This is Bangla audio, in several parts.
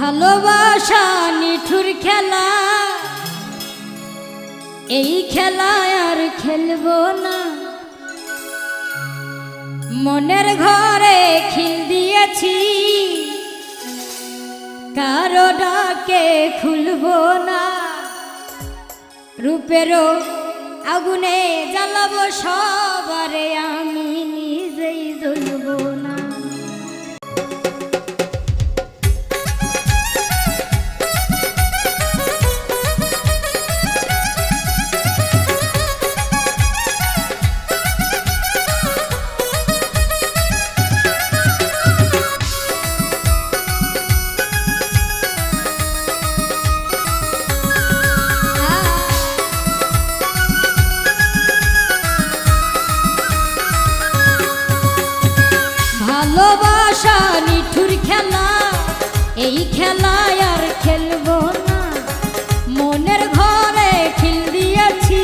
ভালোবাসা, নিঠুর খেলা। এই খেলায় আর খেলব না। মনের ঘরে খিল দিয়েছি, কারও ডাকে খুলবো না। রূপেরও আগুনে জ্বালাবো সবারে আমি ভালোবাসা, নিঠুর খেলা, এই খেলায় আর খেলব না। মনের ঘরে খিল দিয়েছি,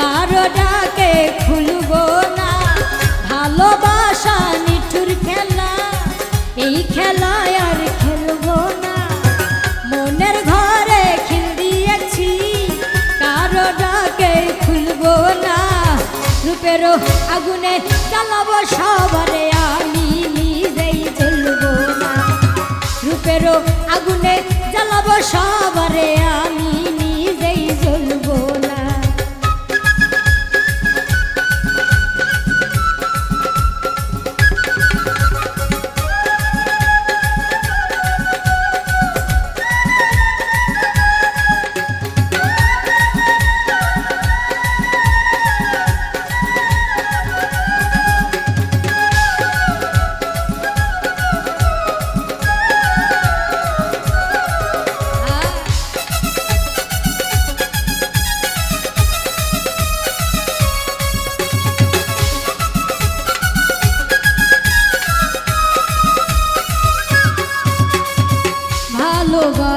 কারও ডাকে খুলবো না। ভালোবাসা, নিঠুর খেলা, এই খেলায় আর রূপেরও আগুনে জ্বালাবো সবারে আমি নিজেই চলবো না। রূপেরও আগুনে জ্বালাবো সবারে আমি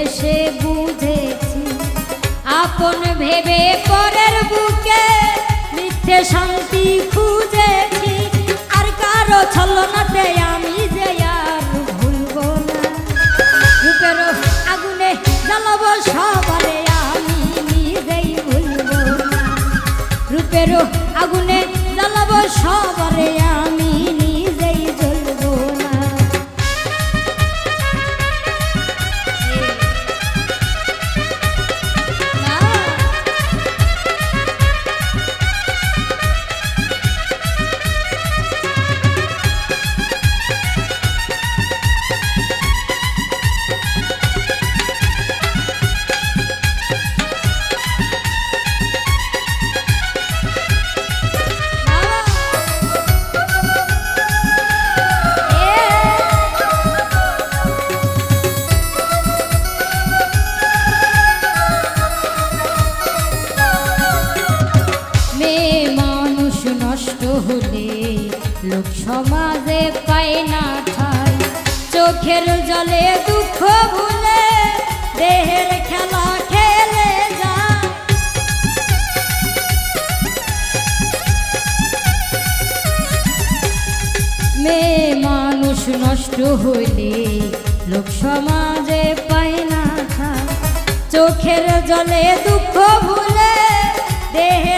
ভালোবেসে বুঝেছি, আপন ভেবে পরের বুকে মিথ্যে শান্তি খুঁজেছি। আর কারও ছলনাতে আমি যে আর ভুলবো না। রূপের আগুনে জ্বালাবো সবারে, আমি নিজেই ভুলবো না। রূপের আগুনে জ্বালাবো সবারে লোক সমাজে পায় না ঠাই। চোখের জলে দুঃখ ভুলে দেহের খেলা খেলে মেয়ে মানুষ নষ্ট হইলে লোক সমাজে পায় না ঠাই। চোখের জলে দুঃখ ভুলে দেহের